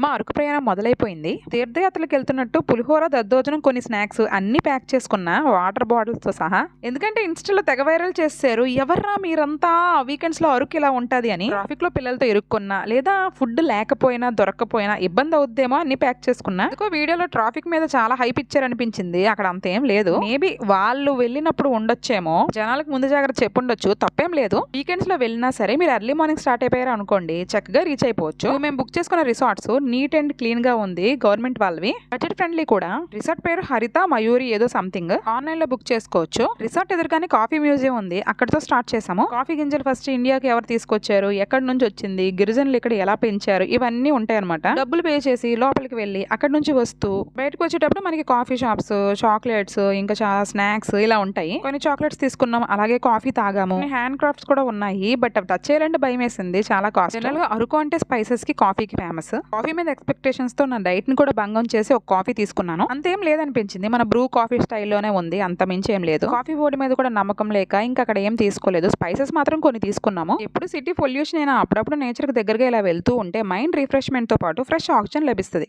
మా అరకు ప్రయాణం మొదలైపోయింది. తీర్థయాత్రలకు వెళ్తున్నట్టు పులిహోర దద్దోజనం కొన్ని స్నాక్స్ అన్ని ప్యాక్ చేసుకున్న వాటర్ బాటిల్స్తో సహా. ఎందుకంటే ఇన్స్టాలో తెగ వైరల్ చేశారు ఎవర్రా మీరంతా వీకెండ్స్లో అరకు ఇలా ఉంటది అని. ట్రాఫిక్లో పిల్లలతో ఇరుక్కున్నా లేదా ఫుడ్ లేకపోయినా దొరకపోయినా ఇబ్బంది అవుద్దేమో అన్ని ప్యాక్ చేసుకున్నా. ఇంకో వీడియోలో ట్రాఫిక్ మీద చాలా హైప్ ఇచ్చారనిపించింది. అక్కడ అంతేం లేదు. మేబీ వాళ్ళు వెళ్ళినప్పుడు ఉండొచ్చేమో. జనాలకు ముందు జాగ్రత్త చెప్పుండొచ్చు. తప్పేం లేదు. వీకెండ్స్లో వెళ్ళినా సరే మీరు ఎర్లీ మార్నింగ్ స్టార్ట్ అయిపోయారు అనుకోండి చక్కగా రీచ్ అయిపోవచ్చు. మేము బుక్ చేసుకున్న రిసార్ట్స్ నీట్ అండ్ క్లీన్గా ఉంది గవర్నమెంట్ వాళ్ళవి. బడ్జెట్ ఫ్రెండ్లీ కూడా. రిసార్ట్ పేరు హరిత మయూరి ఏదో సంథింగ్. ఆన్లైన్లో బుక్ చేసుకోవచ్చు. రిసార్ట్ ఎదురుగానే కాఫీ మ్యూజియం ఉంది. అక్కడతో స్టార్ట్ చేసాము కాఫీ గింజలు ఫస్ట్ ఇండియాకి ఎవరు తీసుకొచ్చారు? ఎక్కడి నుంచి వచ్చింది? గిరిజనులు ఇక్కడ ఎలా పెంచారు? ఇవన్నీ ఉంటాయి అనమాట డబ్బులు పే చేసి లోపలికి వెళ్ళి అక్కడ నుంచి వస్తూ బయటకు వచ్చేటప్పుడు మనకి కాఫీ షాప్స్ చాక్లెట్స్ ఇంకా చాలా స్నాక్స్ ఇలా ఉంటాయి. కొన్ని చాక్లెట్స్ తీసుకున్నాం అలాగే కాఫీ తాగాము. హ్యాండ్ క్రాఫ్ట్స్ కూడా ఉన్నాయి. బట్ అవి టచ్ చేయాలంటే భయం వేసింది చాలా కాస్ట్. జనరల్గా అరకు అంటే స్పైసెస్కి కాఫీకి ఫేమస్. కాఫీ మీద ఎక్స్పెక్టేషన్స్తో నా డైట్ని కూడా భంగం చేసి ఒక కాఫీ తీసుకున్నాను. అంతేం లేదనిపించింది. మన బ్రూ కాఫీ స్టైల్లోనే ఉంది. అంత మించి ఏం లేదు. కాఫీ బోర్డు మీద కూడా నమ్మకం లేక ఇంకా అక్కడ ఏం తీసుకోలేదు. స్పైసెస్ మాత్రం కొన్ని తీసుకున్నాము. ఎప్పుడు సిటీ పొల్యూషన్ అయినా అప్పుడప్పుడు నేచర్కి దగ్గరగా ఇలా వెళ్తూ ఉంటే మైండ్ రిఫ్రెష్మెంట్తో పాటు ఫ్రెష్ ఆక్సిజన్ లభిస్తుంది.